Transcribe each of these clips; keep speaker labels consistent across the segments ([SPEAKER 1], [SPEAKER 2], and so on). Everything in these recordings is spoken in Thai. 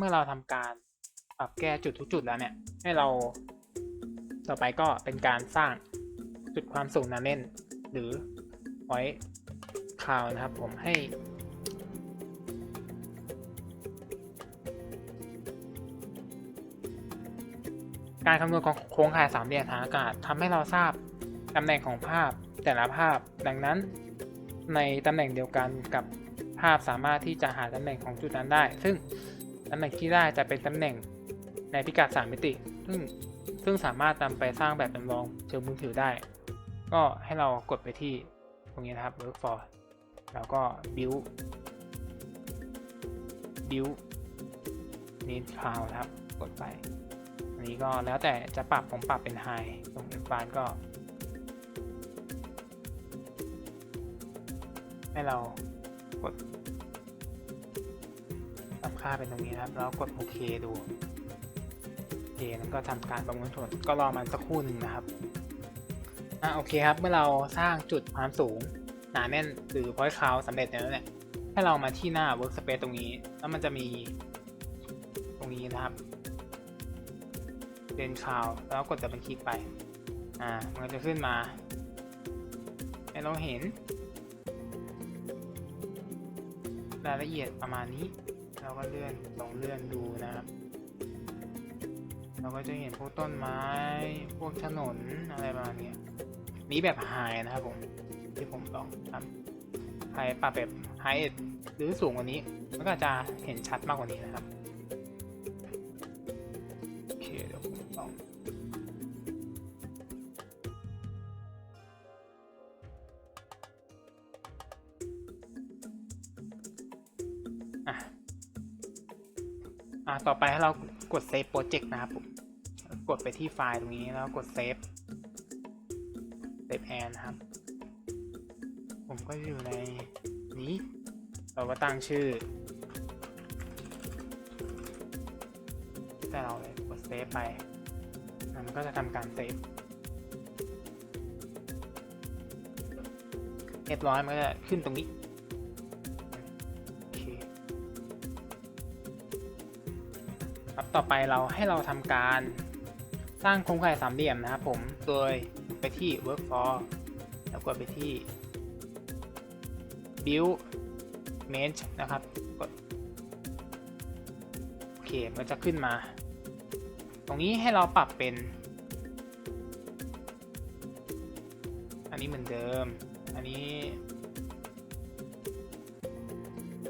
[SPEAKER 1] เมื่อเราทำการปรับแก้จุดทุกจุดแล้วเนี่ย ให้เราต่อไปก็เป็นการสร้างจุดความสูงนาเน่น หรือไว้คาวนะครับผมให้การคำนวณของโครงข่ายสามเหลี่ยมฐานอากาศทำให้เราทราบตำแหน่งของภาพแต่ละภาพ ดังนั้น ในตำแหน่งเดียวกันกับภาพสามารถที่จะหาตำแหน่งของจุดนั้นได้ ซึ่ง ตำแหน่งที่ได้จะเป็นตำแหน่งในพิกัด 3 มิติ ซึ่งซึ่งสามารถนำไปสร้างแบบจำลองเชิงมือถือได้ ก็ให้เรากดไปที่ตรงนี้นะครับ work for แล้วก็ build build need cloud นะครับ กดไป อันนี้ก็แล้วแต่จะปรับผมปรับเป็น high ตรง f 1ก็ ให้เรากด ค่าเป็นตรงนี้นะครับ แล้วกดโอเคดูโอเคแล้วก็ทำการประมวลผลก็รอมันสักครู่หนึ่งนะครับอะโอเคครับ เมื่อเราสร้างจุดความสูงหนาแน่นหรือ point cloud สำเร็จแล้วเนี่ยให้เรามาที่หน้า workspace ตรงนี้ แล้วมันจะมีตรงนี้นะครับเป็นคาวแล้วกดดับเบิลคลิกไปอ่ามันก็จะขึ้นมาให้เราเห็น รายละเอียดประมาณนี้ เราก็เลื่อนลองเลื่อนดูนะครับ เราก็จะเห็นพวกต้นไม้ พวกถนนอะไรประมาณนี้นี้แบบไฮนะครับผมที่ผมลองทำไฮปรับแบบไฮเอ็ดหรือสูงกว่านี้ มันก็จะเห็นชัดมากกว่านี้นะครับ โอเคเดี๋ยวผมลอง อะต่อไปให้เรากดเซฟโปรเจกต์นะครับ กดไปที่ไฟล์ตรงนี้แล้วกดเซฟเซฟแอนนะครับ ผมก็อยู่ในนี้ เราก็ตั้งชื่อ แต่เราเลยกดเซฟไป มันก็จะทำการเซฟเรียบร้อยมันก็จะขึ้นตรงนี้ ต่อไปเราให้เราทำการสร้างโครงข่ายสามเหลี่ยมนะครับผม โดยไปที่ work for แล้วกดไปที่ build mesh นะครับกดโอเคมันจะขึ้นมา ตรงนี้ให้เราปรับเป็น อันนี้เหมือนเดิม อันนี้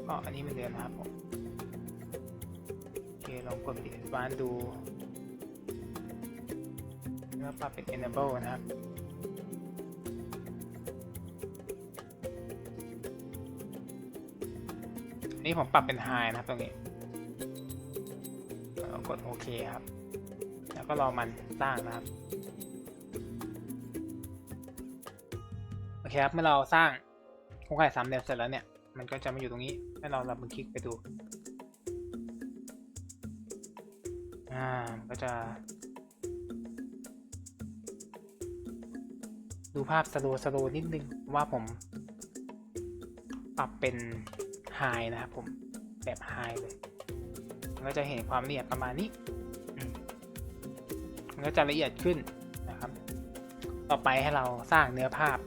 [SPEAKER 1] ก็อันนี้เหมือนเดิมนะครับผม ลองกดไปที่บ้านดูแล้วปรับเป็น enable นะครับนนี้ผมปรับเป็น high นะครับตรงนี้แล้วกดโอเคครับ แล้วก็รอมันสร้างนะครับ โอเคครับ เมื่อเราสร้างโครงข่ายสามเหลี่ยมเสร็จแล้วเนี่ย มันก็จะมาอยู่ตรงนี้ ให้เราดับเบิลคลิกไปดู อ่าก็จะ ดูภาพสโลสโลนิดนึงว่าผม ปรับเป็นไฮนะครับผมแบบไฮเลยมันก็จะเห็นความละเอียดประมาณนี้มมันก็จะละเอียดขึ้นนะครับ ต่อไปให้เราสร้างเนื้อภาพ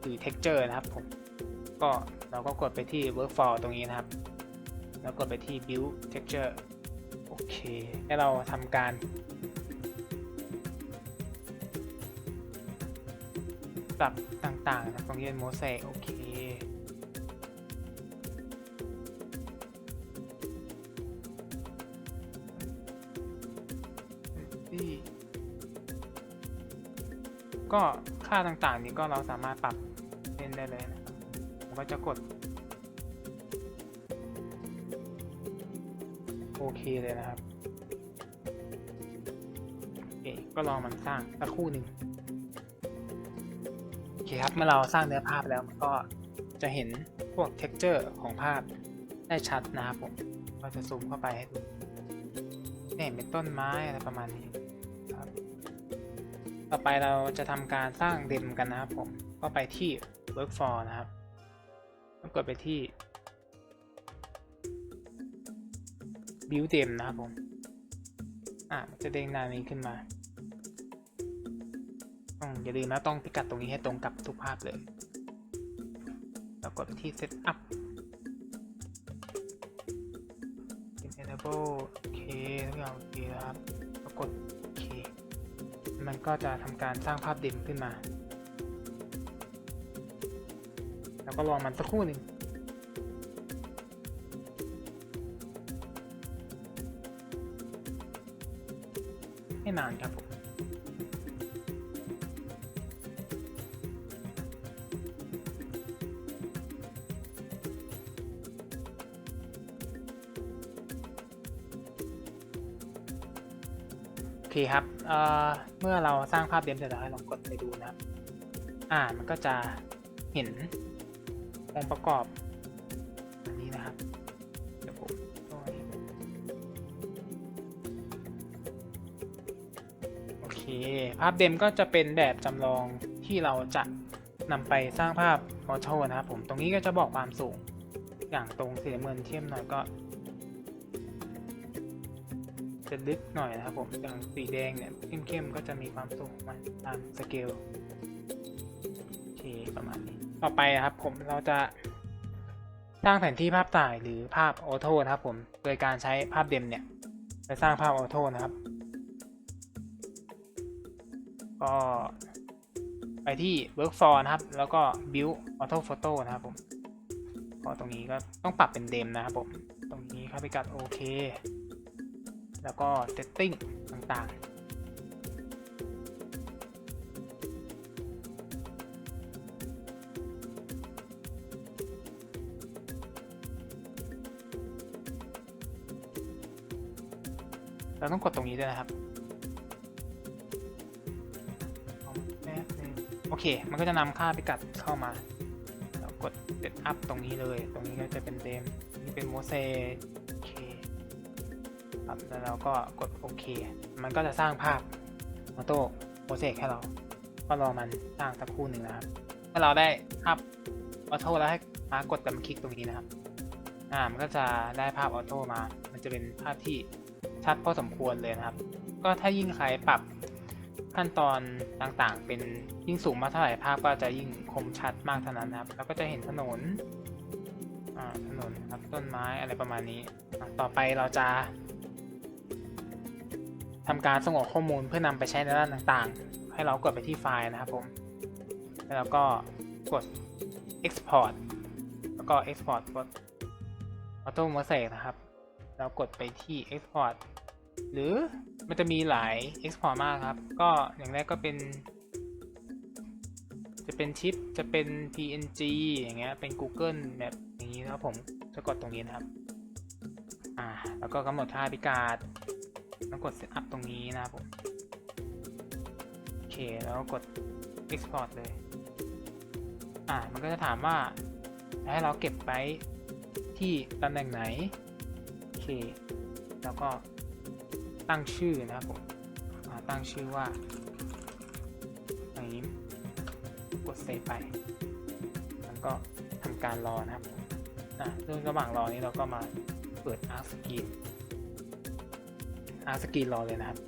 [SPEAKER 1] หรือ texture นะครับผม ก็เราก็กดไปที่ workflow ตรงนี้นะครับ แล้วกดไปที่ build texture โอเค ให้เราทำการ ปรับต่างๆนะตรงนี้เป็นโมเสกโอเคที่ก็ค่าต่างๆ นี้ก็เราสามารถปรับเล่นได้เลยนะครับผมก็จะกด โอเคเลยนะครับโอเคก็รอมันสร้างสักคู่หนึ่งโอเคครับเมื่อเราสร้างเนื้อภาพแล้วมันก็จะเห็นพวก texture ของภาพได้ชัดนะครับผมก็จะซูมเข้าไปให้ดูเนี่ยเห็นเป็นต้นไม้อะไรประมาณนี้ครับ ต่อไปเราจะทำการสร้างเดมกันนะครับผม ก็ไปที่ work for นะครับแล้วกดไปที่ บิวเดมนะครับผม อะจะเด้งหน้านี้ขึ้นมาต้องอย่าลืมนะต้องพิกัดตรงนี้ให้ตรงกับทุกภาพเลย แล้วกดที่ Setup Enable โอเคทุกอย่างโอเคนะครับแล้วกดโอเค มันก็จะทำการสร้างภาพเด่นขึ้นมา แล้วก็รอมันสักครู่หนึ่ง ไม่นานครับผมโอเคครับเเมื่อเราสร้างภาพเดมเสร็จแล้วให้ลองกดไปดูนะครับ อ่า มันก็จะเห็นองค์ประกอบอันนี้นะครับ ภาพเดมก็จะเป็นแบบจำลองที่เราจะนำไปสร้างภาพออโต้นะครับผมตรงนี้ก็จะบอกความสูงอย่างตรงสีน้ำเงินเทียมหน่อยก็ จะลึกหน่อยนะครับผมอย่างสีแดงเนี่ยเข้มๆก็จะมีความสูงมาตามสเกลโอเคประมาณนี้ต่อไปนะครับผมเราจะสร้างแผนที่ภาพถ่ายหรือภาพออโต้นะครับผมโดยการใช้ภาพเดมเนี่ยไปสร้างภาพออโต้นะครับ ก็ไปที่ work for นะครับ แล้วก็ build auto photo นะครับผมก็ตรงนี้ก็ต้องปรับเป็นเดมนะครับผม ตรงนี้เข้าไปกัดโอเค แล้วก็ setting ต่างๆเราต้องกดตรงนี้ด้วยนะครับ โอเค มันก็จะนำค่าพิกัดเข้ามา เรากด set up ตรงนี้เลย ตรงนี้ก็จะเป็นเดมนี่เป็นโมเสกโอเคครับแล้วเราก็กดโอเค มันก็จะสร้างภาพออโต้โปรเซสให้เรา ก็รอมันสร้างสักครู่หนึ่งนะครับ ถ้าเราได้ภาพออโต้แล้วให้มากดดับคลิกตรงนี้นะครับ อ่า มันก็จะได้ภาพออโต้มา มันจะเป็นภาพที่ชัดพอสมควรเลยนะครับ ก็ถ้ายิ่งใครปรับ ขั้นตอนต่างๆ เป็นยิ่งสูงมากเท่าไหร่ภาพก็จะยิ่งคมชัดมากเท่านั้นนะครับ แล้วก็จะเห็นถนนถนนครับต้นไม้อะไรประมาณนี้ ต่อไปเราจะทำการสงออกข้อมูลเพื่อนำไปใช้ในด้านต่างๆ ให้เรากดไปที่ไฟล์นะครับผม แล้วก็กด export แล้วก็ export กด auto mosaic นะครับแล้วกดไปที่ export หรือ มันจะมีหลาย export มากครับ ก็อย่างแรกก็เป็น จะเป็นชิป จะเป็น png อย่างเงี้ย เป็น google แบบอย่างนี้นะครับผมจะกดตรงนี้นะครับ อ่า แล้วก็กำหนดค่าพิกัดแล้วกด Setup ตรงนี้นะครับผม โอเค แล้วกด Export เลย อ่า มันก็จะถามว่า ให้เราเก็บไว้ที่ตำแหน่งไหน โอเค แล้วก็ ตั้งชื่อนะครับผมตั้งชื่อว่าอย่างนี้กด Save ไปแล้วก็ทำการรอนะครับผมอะรื่องระหว่างรอนี้เราก็มาเปิด Arc Screen อาสกรีนรอเลยนะครับ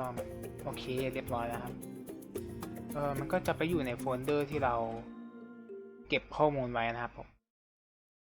[SPEAKER 1] รอมันโอเคเรียบร้อยแล้วครับ เออมันก็จะไปอยู่ในโฟลเดอร์ที่เราเก็บข้อมูลไว้นะครับผม